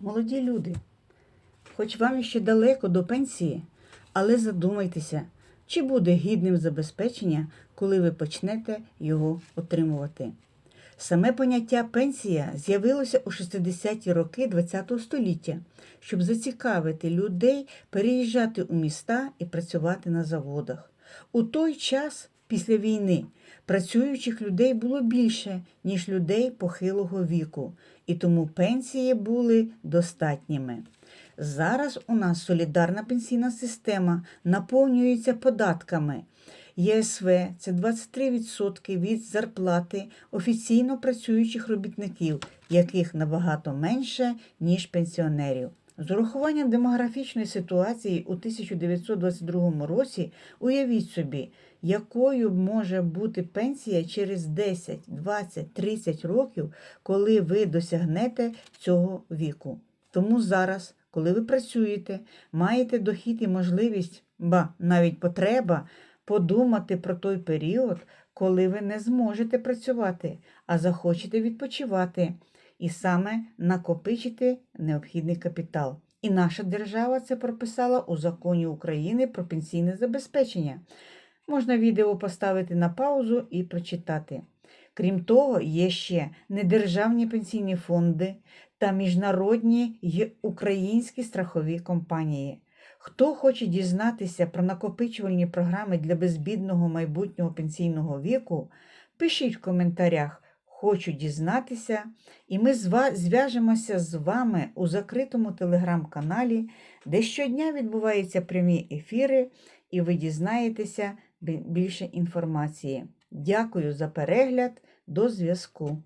Молоді люди, хоч вам іще далеко до пенсії, але задумайтеся, чи буде гідним забезпечення, коли ви почнете його отримувати. Саме поняття пенсія з'явилося у 60-ті роки ХХ століття, щоб зацікавити людей переїжджати у міста і працювати на заводах. У той час, після війни, працюючих людей було більше, ніж людей похилого віку, і тому пенсії були достатніми. Зараз у нас солідарна пенсійна система наповнюється податками. ЄСВ це 23% від зарплати офіційно працюючих робітників, яких набагато менше, ніж пенсіонерів. З урахуванням демографічної ситуації у 1922 році уявіть собі, якою може бути пенсія через 10, 20, 30 років, коли ви досягнете цього віку. Тому зараз, коли ви працюєте, маєте дохід і можливість, ба навіть потреба подумати про той період, коли ви не зможете працювати, а захочете відпочивати, і саме накопичити необхідний капітал. І наша держава це прописала у законі України про пенсійне забезпечення. Можна відео поставити на паузу і прочитати. Крім того, є ще недержавні пенсійні фонди та міжнародні й українські страхові компанії. Хто хоче дізнатися про накопичувальні програми для безбідного майбутнього пенсійного віку, пишіть в коментарях Хочу дізнатися, і ми зв'яжемося з вами у закритому телеграм-каналі, де щодня відбуваються прямі ефіри, і ви дізнаєтеся більше інформації. Дякую за перегляд. До зв'язку!